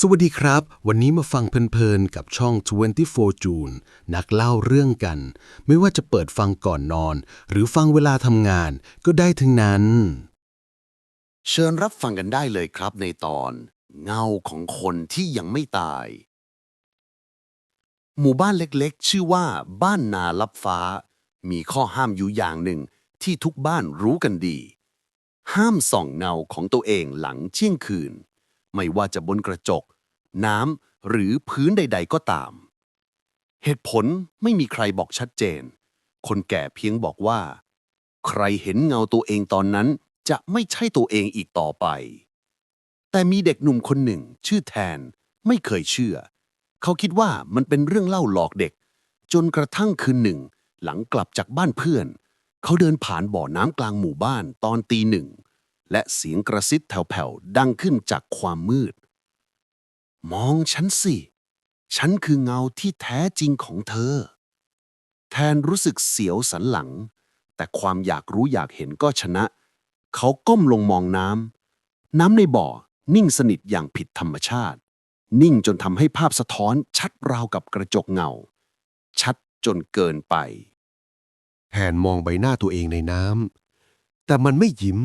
สวัสดีครับ วันนี้มาฟังเพลินๆ กับช่อง 24 June นักเล่าเรื่องกัน ไม่ว่าจะเปิดฟังก่อนนอน หรือฟังเวลาทำงาน ก็ได้ทั้งนั้น เชิญรับฟังกันได้เลยครับในตอน เงาของคนที่ยังไม่ตาย หมู่บ้านเล็กๆ ชื่อว่าบ้านนาลับฟ้า มีข้อห้ามอยู่อย่างหนึ่งที่ทุกบ้านรู้กันดี ห้ามส่องเงาของตัวเองหลังเที่ยงคืน ไม่ว่าจะบนกระจก น้ำหรือพื้นใด ๆ ก็ตาม เหตุผลไม่มีใครบอกชัดเจน คนแก่เพียงบอกว่า ใครเห็นเงาตัวเองตอนนั้นจะไม่ใช่ตัวเองอีกต่อไป แต่มีเด็กหนุ่มคนหนึ่ง ชื่อแทนไม่เคยเชื่อ เขาคิดว่ามันเป็นเรื่องเล่าหลอกเด็ก จนกระทั่งคืนหนึ่ง หลังกลับจากบ้านเพื่อน เขาเดินผ่านบ่อน้ำกลางหมู่บ้านตอนตีหนึ่ง และเสียงกระซิบแผ่วๆดังขึ้นจากความมืด มองฉันสิ ฉันคือเงาที่แท้จริงของเธอ แทนรู้สึกเสียวสันหลัง แต่ความอยากรู้อยากเห็นก็ชนะ เขาก้มลงมองน้ำ น้ำในบ่อนิ่งสนิทอย่างผิดธรรมชาติ นิ่งจนทำให้ภาพสะท้อนชัดราวกับกระจกเงา ชัดจนเกินไปแทนมองใบหน้าตัวเองในน้ำแต่มันไม่ยิ้ม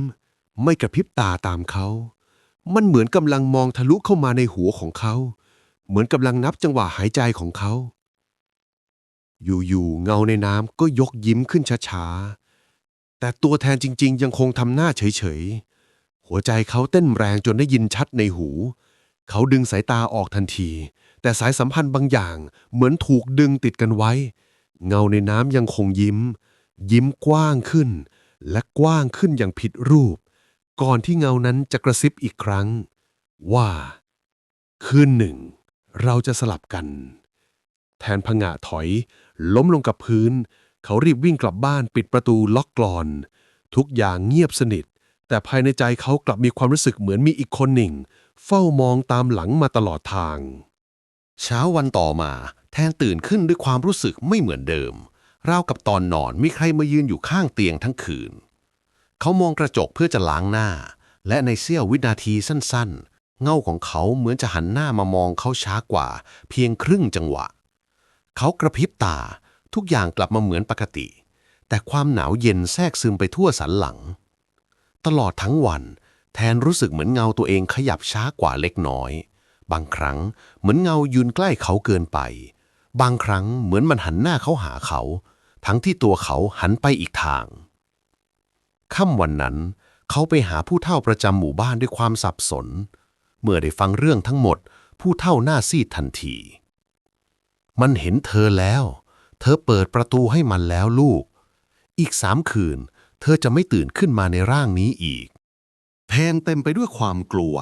ไม่กระพริบตาตามเขา มันเหมือนกำลังมองทะลุเข้ามาในหัวของเขา เหมือนกำลังนับจังหวะหายใจของเขา อยู่ๆเงาในน้ำก็ยกยิ้มขึ้นช้าๆ แต่ตัวแทนจริง ๆ ยังคงทำหน้าเฉยๆ หัวใจเขาเต้นแรงจนได้ยินชัดในหู เขาดึงสายตาออกทันที แต่สายสัมพันธ์บางอย่างเหมือนถูกดึงติดกันไว้ เงาในน้ำยังคงยิ้ม ยิ้มกว้างขึ้น และกว้างขึ้นอย่างผิดรูป ก่อนที่เงานั้นจะกระซิบอีกครั้ง ว่า คืนหนึ่ง เราจะสลับกัน แทนผงะถอย ล้มลงกับพื้น เขารีบวิ่งกลับบ้านปิดประตูล็อกกลอน ทุกอย่างเงียบสนิท แต่ภายในใจเขากลับมีความรู้สึกเหมือนมีอีกคนหนึ่ง เฝ้ามองตามหลังมาตลอดทาง เช้าวันต่อมา แทนตื่นขึ้นด้วยความรู้สึกไม่เหมือนเดิมราวกับตอนนอนมีใครมายืนอยู่ข้างเตียงทั้งคืน เขามองกระจกเพื่อจะล้างหน้า และในเสี้ยววินาทีสั้นๆ เงาของเขาเหมือนจะหันหน้ามามองเขาช้ากว่า เพียงครึ่งจังหวะ เขากระพริบตาทุกอย่างกลับมาเหมือนปกติ แต่ความหนาวเย็นแทรกซึมไปทั่วสันหลัง ตลอดทั้งวัน แทนรู้สึกเหมือนเงาตัวเองขยับช้ากว่าเล็กน้อย บางครั้งเหมือนเงายืนใกล้เขาเกินไป บางครั้งเหมือนมันหันหน้าเขาหาเขา ทั้งที่ตัวเขาหันไปอีกทาง ค่ำวันนั้น เขาไปหาผู้เฒ่าประจำหมู่บ้านด้วยความสับสน เมื่อได้ฟังเรื่องทั้งหมด ผู้เฒ่าหน้าซีดทันที มันเห็นเธอแล้ว เธอเปิดประตูให้มันแล้วลูก อีกสามคืน เธอจะไม่ตื่นขึ้นมาในร่างนี้อีกแทนเต็มไปด้วยความกลัว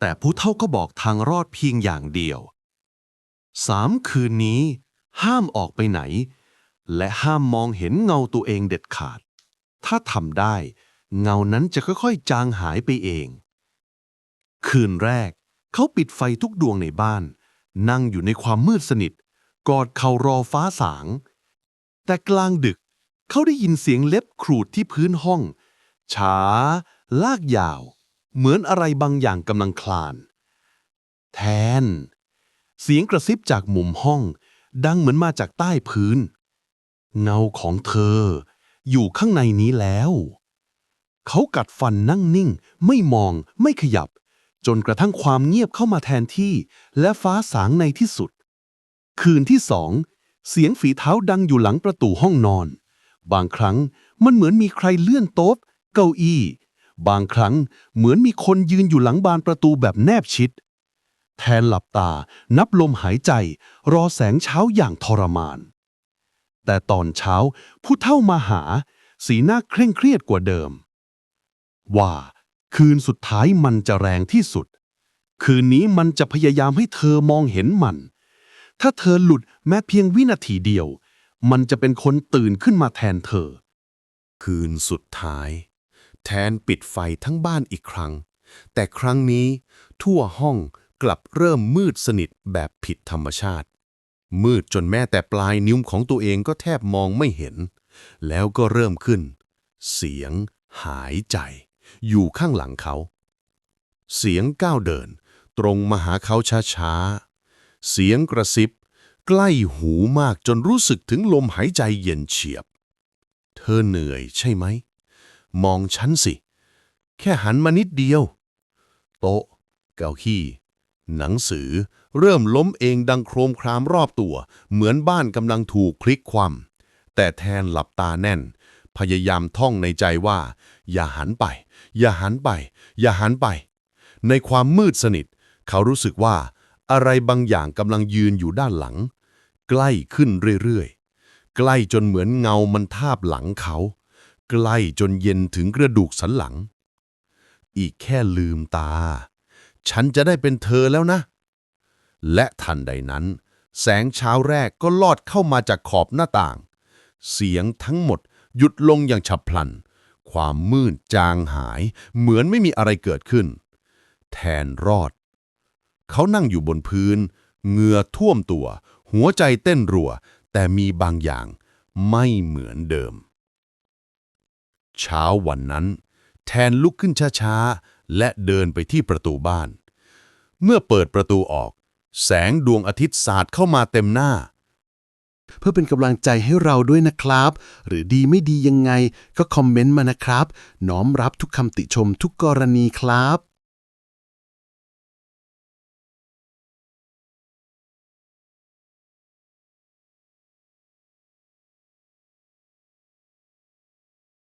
แต่ผู้เฒ่าก็บอกทางรอดเพียงอย่างเดียวสามคืนนี้ ห้ามออกไปไหน และห้ามมองเห็นเงาตัวเองเด็ดขาด ถ้าทำได้ เงานั้นจะค่อยๆ จางหายไปเอง คืนแรก เขาปิดไฟทุกดวงในบ้าน นั่งอยู่ในความมืดสนิท กอดเข่ารอฟ้าสาง แต่กลางดึก เขาได้ยินเสียงเล็บขรูดที่พื้นห้อง ช้า ลากยาว เหมือนอะไรบางอย่างกำลังคลาน แทน เสียงกระซิบจากมุมห้อง ดังเหมือนมาจากใต้พื้น เงาของเธอ อยู่ข้างในนี้แล้ว เขากัดฟันนั่งนิ่ง ไม่มอง ไม่ขยับ จนกระทั่งความเงียบเข้ามาแทนที่ และฟ้าสางในที่สุด คืนที่สอง เสียงฝีเท้าดังอยู่หลังประตูห้องนอน บางครั้งมันเหมือนมีใครเลื่อนโต๊ะเก้าอี้ บางครั้งเหมือนมีคนยืนอยู่หลังบานประตูแบบแนบชิด แทนหลับตานับลมหายใจ รอแสงเช้าอย่างทรมาน แต่ตอนเช้า ผู้เฒ่ามาหา สีหน้าเคร่งเครียดกว่าเดิม ว่า คืนสุดท้ายมันจะแรงที่สุด คืนนี้มันจะพยายามให้เธอมองเห็นมัน ถ้าเธอหลุดแม้เพียงวินาทีเดียว มันจะเป็นคนตื่นขึ้นมาแทนเธอ คืนสุดท้าย แทนปิดไฟทั้งบ้านอีกครั้ง แต่ครั้งนี้ ทั่วห้องกลับเริ่มมืดสนิทแบบผิดธรรมชาติ มืดจนแม้แต่ปลายนิ้วของตัวเองก็แทบมองไม่เห็น แล้วก็เริ่มขึ้น เสียง หายใจ อยู่ข้างหลังเขา เสียงก้าวเดิน ตรงมาหาเขาช้าๆ เสียงกระซิบ ใกล้หูมากจนรู้สึกถึงลมหายใจเย็นเฉียบ เธอเหนื่อยใช่ไหม มองฉันสิ แค่หันมานิดเดียว โต๊ะ เก้าอี้ หนังสือเริ่มล้มเองดังโครมครามรอบตัว เหมือนบ้านกำลังถูกพลิกคว่ำแต่แทนหลับตาแน่น พยายามท่องในใจว่า อย่าหันไป อย่าหันไป อย่าหันไป ในความมืดสนิท เขารู้สึกว่า อะไรบางอย่างกำลังยืนอยู่ด้านหลัง ใกล้ขึ้นเรื่อยๆ ใกล้จนเหมือนเงามันทาบหลังเขา ใกล้จนเย็นถึงกระดูกสันหลัง อีกแค่ลืมตา ฉันจะได้เป็นเธอแล้วนะ และทันใดนั้น แสงเช้าแรกก็ลอดเข้ามาจากขอบหน้าต่าง เสียงทั้งหมดหยุดลงอย่างฉับพลัน ความมืดจางหาย เหมือนไม่มีอะไรเกิดขึ้น แทนรอด เขานั่งอยู่บนพื้น เหงื่อท่วมตัว หัวใจเต้นรัว แต่มีบางอย่างไม่เหมือนเดิม เช้าวันนั้น แทนลุกขึ้นช้าๆ และเดินไปที่ประตูบ้าน เมื่อเปิดประตูออก แสงดวงอาทิตย์สาดเข้ามาเต็มหน้า เพื่อเป็นกำลังใจให้เราด้วยนะครับ หรือดีไม่ดียังไงก็คอมเมนต์มานะครับ น้อมรับทุกคำติชมทุกกรณีครับ